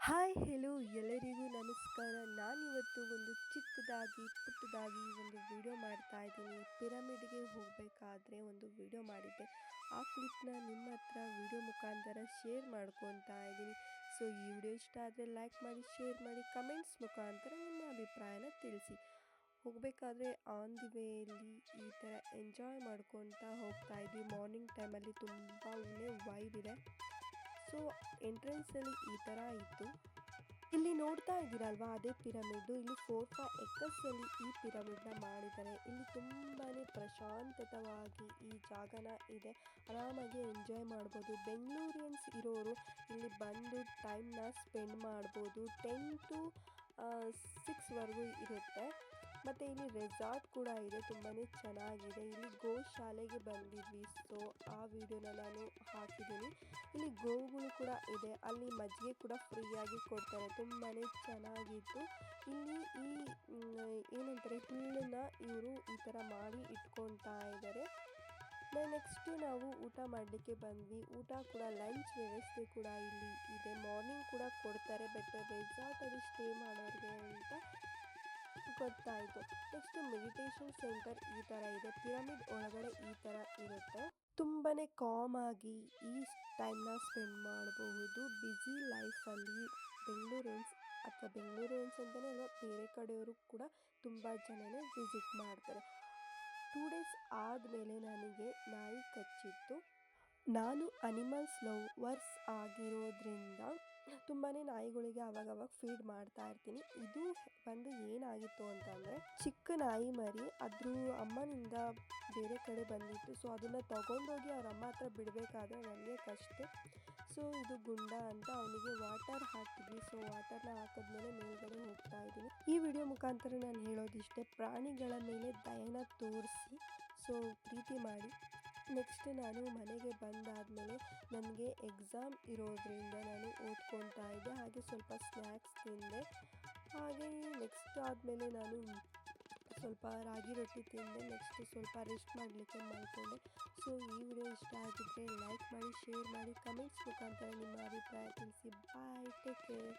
Hi hello ಎಲ್ಲರಿಗೂ ನಮಸ್ಕಾರ. ನಾನಿವತ್ತು ಒಂದು ಚಿಕ್ಕದಾಗಿ ಪುಟ್ಟದಾಗಿ ಒಂದು ವಿಡಿಯೋ ಮಾಡ್ತಾ ಇದ್ದೀನಿ. ಪಿರಮಿಡ್ಗೆ ಹೋಗಬೇಕಾದ್ರೆ ಒಂದು ವಿಡಿಯೋ ಮಾಡಿದ್ದೆ. ಆ ಕ್ಲಿಪ್ನ ನಿಮ್ಮ ಹತ್ರ ವಿಡಿಯೋ ಮುಖಾಂತರ ಶೇರ್ ಮಾಡ್ಕೊತಾ ಇದ್ದೀನಿ. ಸೊ ಈ ವಿಡಿಯೋ ಇಷ್ಟ ಆದರೆ ಲೈಕ್ ಮಾಡಿ ಶೇರ್ ಮಾಡಿ ಕಮೆಂಟ್ಸ್ ಮುಖಾಂತರ ನಿಮ್ಮ ಅಭಿಪ್ರಾಯನ ತಿಳಿಸಿ. ಹೋಗಬೇಕಾದ್ರೆ ಆನ್ ದಿ ವೇಯಲ್ಲಿ ಈ ಥರ ಎಂಜಾಯ್ ಮಾಡ್ಕೊತಾ ಹೋಗ್ತಾ ಇದ್ವಿ. ಮಾರ್ನಿಂಗ್ ಟೈಮಲ್ಲಿ ತುಂಬ ವೈಬ್ ಇದೆ. ಸೊ ಎಂಟ್ರೆನ್ಸಲ್ಲಿ ಈ ಥರ ಇತ್ತು. ಇಲ್ಲಿ ನೋಡ್ತಾ ಇದ್ದೀರಲ್ವಾ ಅದೇ ಪಿರಮಿಡ್ ಇಲ್ಲಿ ಫೋರ್ ಫೈವ್ ಎಕರ್ಸಲ್ಲಿ ಈ ಪಿರಮಿಡ್ನ ಮಾಡಿದ್ದಾರೆ. ಇಲ್ಲಿ ತುಂಬಾ ಪ್ರಶಾಂತತವಾಗಿ ಈ ಜಾಗನ ಇದೆ. ಆರಾಮಾಗಿ ಎಂಜಾಯ್ ಮಾಡ್ಬೋದು. ಬೆಂಗಳೂರಿಯನ್ಸ್ ಇರೋರು ಇಲ್ಲಿ ಬಂದು ಟೈಮ್ನ ಸ್ಪೆಂಡ್ ಮಾಡ್ಬೋದು. ಟೆನ್ ಟು ಸಿಕ್ಸ್ವರೆಗೂ ಇರುತ್ತೆ. ಮತ್ತು ಇಲ್ಲಿ ರೆಸಾರ್ಟ್ ಕೂಡ ಇದೆ. ತುಂಬಾ ಚೆನ್ನಾಗಿದೆ. ಇಲ್ಲಿ ಗೋಶಾಲೆಗೆ ಬಂದಿದ್ವಿ. ಸೊ ಆ ವಿಡಿಯೋನ ನಾನು ಹಾಕಿದ್ದೀನಿ. ಇಲ್ಲಿ ಗೋವುಗಳು ಕೂಡ ಇದೆ. ಅಲ್ಲಿ ಮಜ್ಜಿಗೆ ಕೂಡ ಫ್ರೀಯಾಗಿ ಕೊಡ್ತಾರೆ. ತುಂಬಾ ಚೆನ್ನಾಗಿತ್ತು. ಇಲ್ಲಿ ಈ ಏನಂತಾರೆ, ಹುಲ್ಲನ್ನ ಇವರು ಈ ಥರ ಮಾಡಿ ಇಟ್ಕೊಳ್ತಾ ಇದ್ದಾರೆ ನೆಕ್ಸ್ಟು ನಾವು ಊಟ ಮಾಡಲಿಕ್ಕೆ ಬಂದ್ವಿ. ಊಟ ಕೂಡ ಲಂಚ್ ವ್ಯವಸ್ಥೆ ಕೂಡ ಇಲ್ಲಿ ಇದೆ. ಮಾರ್ನಿಂಗ್ ಕೂಡ ಕೊಡ್ತಾರೆ ಬಟ್ ರೆಸಾರ್ಟಲ್ಲಿ ಸ್ಟೇ ಮಾಡೋರಿಗೆ ಅಂತ ಗೊತ್ತಾಯಿತು. ನೆಕ್ಸ್ಟ್ ಮೆಡಿಟೇಷನ್ ಸೆಂಟರ್ ಈ ಥರ ಇದೆ. ಪಿರಮಿಡ್ ಒಳಗಡೆ ಈ ಥರ ಇರುತ್ತೆ. ತುಂಬಾ ಕಾಮಾಗಿ ಈ ಟೈಮ್ನ ಸ್ಪೆಂಡ್ ಮಾಡಬಹುದು. ಬ್ಯುಸಿ ಲೈಫಲ್ಲಿ ಬೆಂಗಳೂರಿಯನ್ಸ್ ಅಥವಾ ಬೆಂಗಳೂರಿಯನ್ಸ್ ಅಂತಲೇ ಅಲ್ಲ, ಬೇರೆ ಕಡೆಯವರು ಕೂಡ ತುಂಬ ಜನನೇ ವಿಸಿಟ್ ಮಾಡ್ತಾರೆ. ಟೂ ಡೇಸ್ ಆದಮೇಲೆ ನನಗೆ ನಾಯಿ ಕಚ್ಚಿತ್ತು. ನಾನು ಅನಿಮಲ್ಸ್ ಲವರ್ಸ್ ಆಗಿರೋದ್ರಿಂದ ತುಂಬಾ ನಾಯಿಗಳಿಗೆ ಅವಾಗವಾಗ ಫೀಡ್ ಮಾಡ್ತಾ ಇರ್ತೀನಿ. ಇದು ಬಂದು ಏನಾಗಿತ್ತು ಅಂತಂದರೆ, ಚಿಕ್ಕ ನಾಯಿ ಮರಿ ಅದ್ರ ಅಮ್ಮನಿಂದ ಬೇರೆ ಕಡೆ ಬಂದಿತ್ತು. ಸೊ ಅದನ್ನು ತಗೊಂಡೋಗಿ ಅವ್ರ ಅಮ್ಮ ಹತ್ರ ಬಿಡಬೇಕಾದ್ರೆ ನನಗೆ ಕಷ್ಟ. ಸೊ ಇದು ಗುಂಡ ಅಂತ ಅವನಿಗೆ ವಾಟರ್ ಹಾಕಿದ್ವಿ. ಸೊ ವಾಟರ್ನ ಹಾಕಿದ್ಮೇಲೆ ಮೇಲ್ಗಡೆ ಹೋಗ್ತಾ ಇದ್ದೀನಿ. ಈ ವಿಡಿಯೋ ಮುಖಾಂತರ ನಾನು ಹೇಳೋದಿಷ್ಟೇ, ಪ್ರಾಣಿಗಳ ಮೇಲೆ ದಯನ ತೋರಿಸಿ. ಸೊ ಪ್ರೀತಿ ಮಾಡಿ. ನೆಕ್ಸ್ಟ್ ನಾನು ಮನೆಗೆ ಬಂದಾದಮೇಲೆ ನನಗೆ ಎಕ್ಸಾಮ್ ಇರೋದ್ರಿಂದ ನಾನು ಓದ್ಕೊತಾ ಇದ್ದೆ. ಹಾಗೆ ಸ್ವಲ್ಪ ಸ್ನ್ಯಾಕ್ಸ್ ತಿಂದೆ. ಹಾಗೆ ನೆಕ್ಸ್ಟ್ ಆದಮೇಲೆ ನಾನು ಸ್ವಲ್ಪ ರಾಗಿ ರೊಟ್ಟಿ ತಿಂದೆ. ನೆಕ್ಸ್ಟ್ ಸ್ವಲ್ಪ ರೆಸ್ಟ್ ಮಾಡಲಿಕ್ಕೆ ಮಾಡಿಕೊಂಡೆ ಸೊ ಈ ವಿಡಿಯೋ ಇಷ್ಟ ಆಗಿದ್ದರೆ ಲೈಕ್ ಮಾಡಿ ಶೇರ್ ಮಾಡಿ ಕಮೆಂಟ್ಸ್ ಮುಖಾಂತರ ನಿಮ್ಮ ಅಭಿಪ್ರಾಯ ತಿಳಿಸಿ. Bye take care